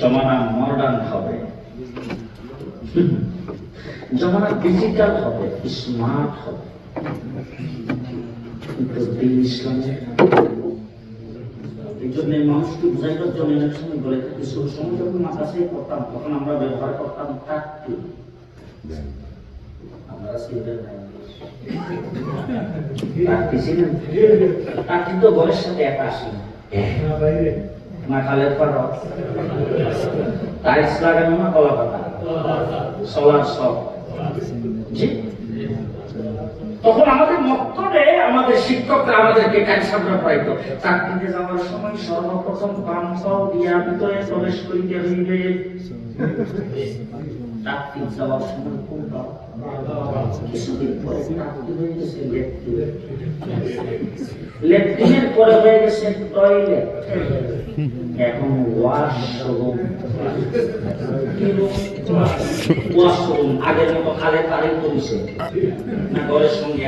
জমানা মডার্ন হবে। জমানা ডিজিটাল হবে স্মার্ট হবে। আমরা ব্যবহার করতাম আমরা সাথে না খালের পর টাইলস লাগানো না কলা পাতা? সোলার সব। জি? তখন আমাদের মক্তবে আমাদের শিক্ষকরা আমাদেরকে ক্যান্সাররা পাইতো চাকরিতে যাওয়ার সময় সর্বপ্রথম বাম পাও দিয়া ভিতরে প্রবেশ করিতে হইবে। চাকরি যাওয়ার সময় কোন কিছুদিন আগের মতো খালে তারেই করেছে না ঘরের সঙ্গে।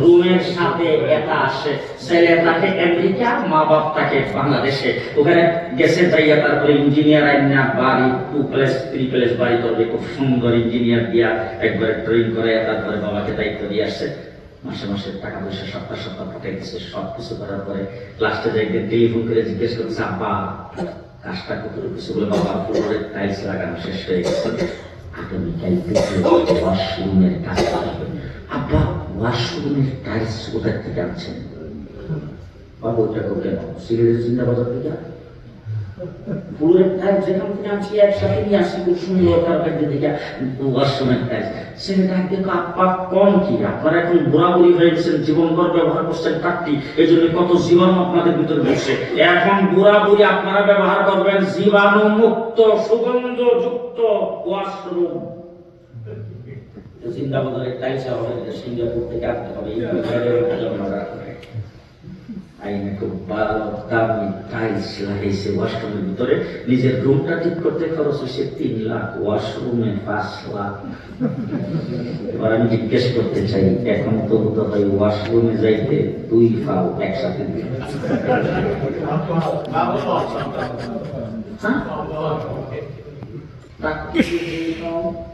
রুমের সাথে এটা আসে। ছেলে থাকে আমেরিকা, মা বাপ থাকে বাংলাদেশে। ওখানে গেছে যাইয়া তারপরে ইঞ্জিনিয়ার আইনা বাড়ি টু প্লেস থ্রি প্লেস বাড়ি করবে খুব সুন্দর ইঞ্জিনিয়ার দিয়া একবার ট্রেন করে তারপরে বাবাকে দায়িত্ব দিয়ে আসছে। মাসে মাসে টাকা পয়সা সপ্তাহ সপ্তাহ পাঠিয়ে দিচ্ছে। সব কিছু করার পরে লাস্টে যাই টেলিফোন করে জিজ্ঞেস করছে আব্বা, কাজটা কত কিছু বলে, বাবা পুরো টাইলস লাগানো শেষ হয়ে গেছে। আগামীকাল থেকে ওয়াশরুমের কাজ করবে ওয়াশরুমের টাইলস থেকে আনছেন? বাবা ওইটা কেন? বাজার থেকে টাইলস যেখান থেকে একসাথে নিয়ে খুব সুন্দর তার কাছে থেকে ওয়াশরুমের টাইলস। ছেলেটা দেখো আপা কম কি? আপনারা এখন হয়ে গেছেন জীবনভর ব্যবহার করছেন কাটটি এই জন্য কত জীবাণু আপনাদের ভিতরে বসে এখন বুড়াবুড়ি আপনারা ব্যবহার করবেন জীবাণু মুক্ত সুগন্ধ যুক্ত ওয়াশরুম। জিন্দাবাদের টাইলস হবে সিঙ্গাপুর থেকে আনতে হবে। ভিতরে। নিজের রুমটা ঠিক করতে খরচ হয়েছে তিন লাখ, ওয়াশরুমে এবার আমি জিজ্ঞেস করতে চাই, এখন তো হয় ওয়াশরুমে যাইতে দুই ফাও একসাথে?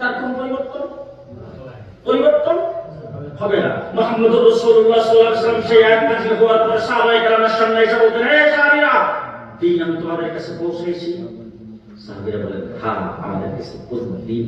তার কোন পরিবর্তন? পরিবর্তন? হবে না। মোহাম্মদ আলাইহি ওয়াসাল্লাম সেই এক নাযিল হওয়ার পর সাহাবায়ে কেরামের সামনে এসে বলতেন হে সাহাবীরা, দিন আমি তোমাদের কাছে পৌঁছেছি। সাহাবীরা বলেন হ্যাঁ আমাদের কাছে দিন